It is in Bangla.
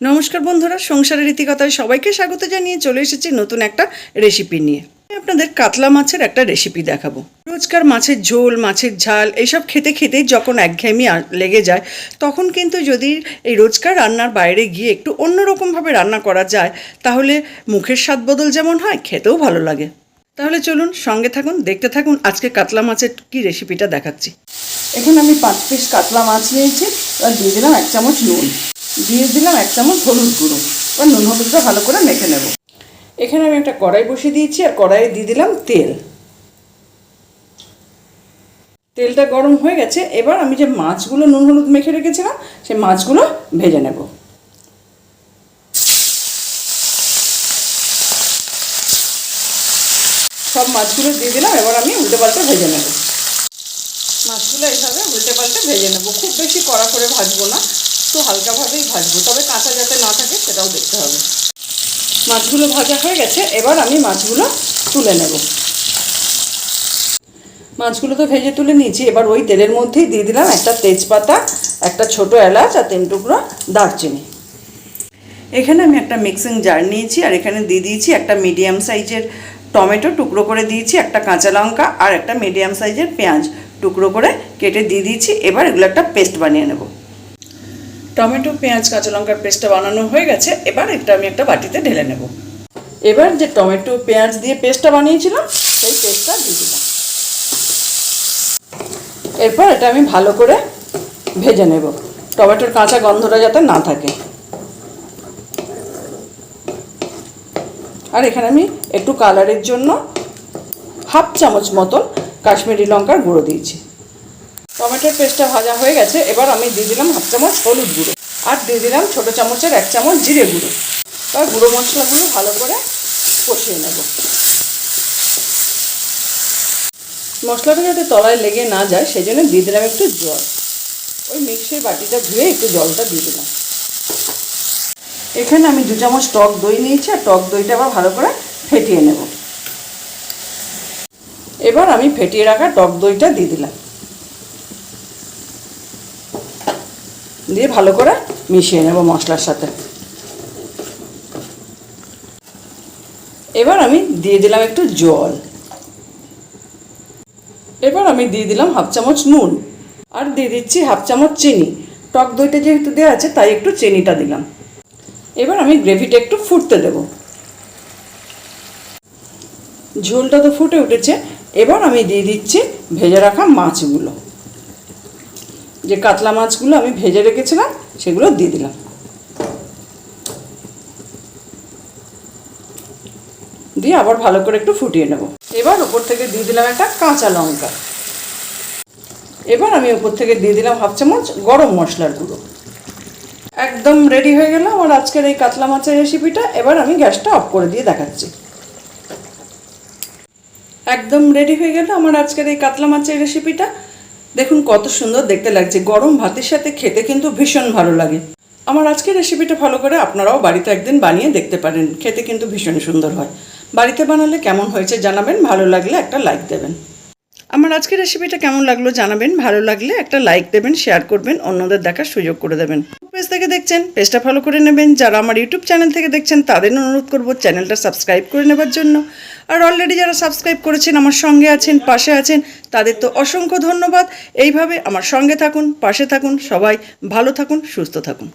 নমস্কার বন্ধুরা, সংসারের রীতিকথায় সবাইকে স্বাগত জানিয়ে চলে এসেছি নতুন একটা রেসিপি নিয়ে। আপনাদের কাতলা মাছের একটা রেসিপি দেখাবো। রোজকার মাছের ঝোল, মাছের ঝাল এইসব খেতে খেতেই যখন একঘেয়েমি লেগে যায়, তখন কিন্তু যদি এই রোজকার রান্নার বাইরে গিয়ে একটু অন্যরকমভাবে রান্না করা যায়, তাহলে মুখের স্বাদ বদল যেমন হয়, খেতেও ভালো লাগে। তাহলে চলুন সঙ্গে থাকুন, দেখতে থাকুন আজকে কাতলা মাছের কি রেসিপিটা দেখাচ্ছি। এখন আমি পাঁচ পিস কাতলা মাছ নিয়েছি আর দিয়ে দিলাম এক চামচ নুন। দিয়ে দিলাম এক চামচ হলুদ গুঁড়ো এবার নুন হলুদটা ভালো করে মেখে নেব। এখানে আমি একটা কড়াই বসিয়ে দিয়েছি আর কড়াইয়ে দিয়ে দিলাম তেল। তেলটা গরম হয়ে গেছে, এবার আমি যে মাছগুলো নুন হলুদ মেখে রেখেছিলাম, সেই মাছগুলো ভেজে নেব। সব মাছগুলো দিয়ে দিলাম, এবার আমি উল্টে পাল্টে ভেজে নেব। মাছগুলো এইভাবে উল্টে পাল্টে ভেজে নেব। খুব বেশি কড়া করে ভাজবো না, একটু হালকাভাবেই ভাজবো, তবে কাঁচা যাতে না থাকে সেটাও দেখতে হবে। মাছগুলো ভাজা হয়ে গেছে, এবার আমি মাছগুলো তুলে নেব। মাছগুলো তো ভেজে তুলে নিয়েছি, এবার ওই তেলের মধ্যেই দিয়ে দিলাম একটা তেজপাতা, একটা ছোট এলাচ আর তিন টুকরো দারচিনি। এখানে আমি একটা মিক্সিং জার নিয়েছি, আর এখানে দিয়ে দিয়েছি একটা মিডিয়াম সাইজের টমেটো টুকরো করে দিয়েছি, একটা কাঁচা লঙ্কা আর একটা মিডিয়াম সাইজের পেঁয়াজ। টুকরো করে কেটে দিয়ে দিয়েছি, এবার এগুলো একটা পেস্ট বানিয়ে নেব। টমেটো, পেঁয়াজ, কাঁচা লঙ্কার পেস্টটা বানানো হয়ে গেছে, এবার এটা আমি একটা বাটিতে ঢেলে নেব। এবার যে টমেটো, পেঁয়াজ দিয়ে পেস্টটা বানিয়েছিলাম, সেই পেস্টটা দিয়ে দিলাম। এরপর এটা আমি ভালো করে ভেজে নেব, টমেটোর কাঁচা গন্ধটা যাতে না থাকে। আর এখানে আমি একটু কালারের জন্য হাফ চামচ মতন কাশ্মীরি লঙ্কার গুঁড়ো দিয়েছি। টমেটোর পেস্টটা ভাজা হয়ে গেছে, এবার আমি দিয়ে দিলাম হাফ চামচ হলুদ গুঁড়ো আর দিয়ে দিলাম ছোটো চামচের এক চামচ জিরে গুঁড়ো। আর গুঁড়ো মশলাগুলো ভালো করে কষিয়ে নেব। মশলাটা যাতে তলায় লেগে না যায় সেই জন্য দিয়ে দিলাম একটু জল। ওই মিক্সির বাটিটা ধুয়ে একটু জলটা দিয়ে দিলাম। এখানে আমি দু চামচ টক দই নিয়েছি, আর টক দইটা আবার ভালো করে ফেটিয়ে নেব। এবার আমি ফেটিয়ে রাখা টক দইটা দিয়ে দিলাম। দিয়ে ভালো করে মিশিয়ে নেব মশলার সাথে। এবার আমি দিয়ে দিলাম একটু জল। এবার আমি দিয়ে দিলাম হাফ চামচ নুন আর দিয়ে দিচ্ছি হাফ চামচ চিনি। টক দইটা যেহেতু দেওয়া আছে, তাই একটু চিনিটা দিলাম। এবার আমি গ্রেভিটা একটু ফুটতে দেব। ঝোলটা তো ফুটে উঠেছে এবার আমি দিয়ে দিচ্ছি ভেজে রাখা মাছগুলো। যে কাতলা মাছগুলো আমি ভেজে রেখেছিলাম, সেগুলো দিয়ে দিলাম। দিয়ে আবার ভালো করে একটু ফুটিয়ে নেব। এবার ওপর থেকে দিয়ে দিলাম একটা কাঁচা লঙ্কা। এবার আমি ওপর থেকে দিয়ে দিলাম হাফ চামচ গরম মশলার গুঁড়ো। একদম রেডি হয়ে গেল আমার আজকের এই কাতলা মাছের রেসিপিটা এবার আমি গ্যাসটা অফ করে দিয়ে দেখাচ্ছি। একদম রেডি হয়ে গেল আমার আজকের এই কাতলা মাছের রেসিপিটা দেখুন কত সুন্দর দেখতে লাগছে। গরম ভাতের সাথে খেতে কিন্তু ভীষণ ভালো লাগে। আমার আজকের রেসিপিটা ভালো করে আপনারাও বাড়িতে একদিন বানিয়ে দেখতে পারেন। খেতে কিন্তু ভীষণ সুন্দর হয়। বাড়িতে বানালে কেমন হয়েছে জানাবেন, ভালো লাগলে একটা লাইক দেবেন। আমার আজকের রেসিপিটা কেমন লাগল জানাবেন, ভালো লাগলে একটা লাইক দেবেন শেয়ার করবেন, অন্যদের দেখার সুযোগ করে দেবেন। পেজ থেকে দেখছেন পেজটা ফলো করে নেবেন। যারা আমার ইউটিউব চ্যানেল থেকে দেখছেন, তাদের অনুরোধ করব চ্যানেলটা সাবস্ক্রাইব করে নেবার জন্য। আর অলরেডি যারা সাবস্ক্রাইব করেছেন, আমার সঙ্গে আছেন, পাশে আছেন, তাদের তো অসংখ্য ধন্যবাদ। এইভাবে আমার সঙ্গে থাকুন, পাশে থাকুন, সবাই ভালো থাকুন, সুস্থ থাকুন।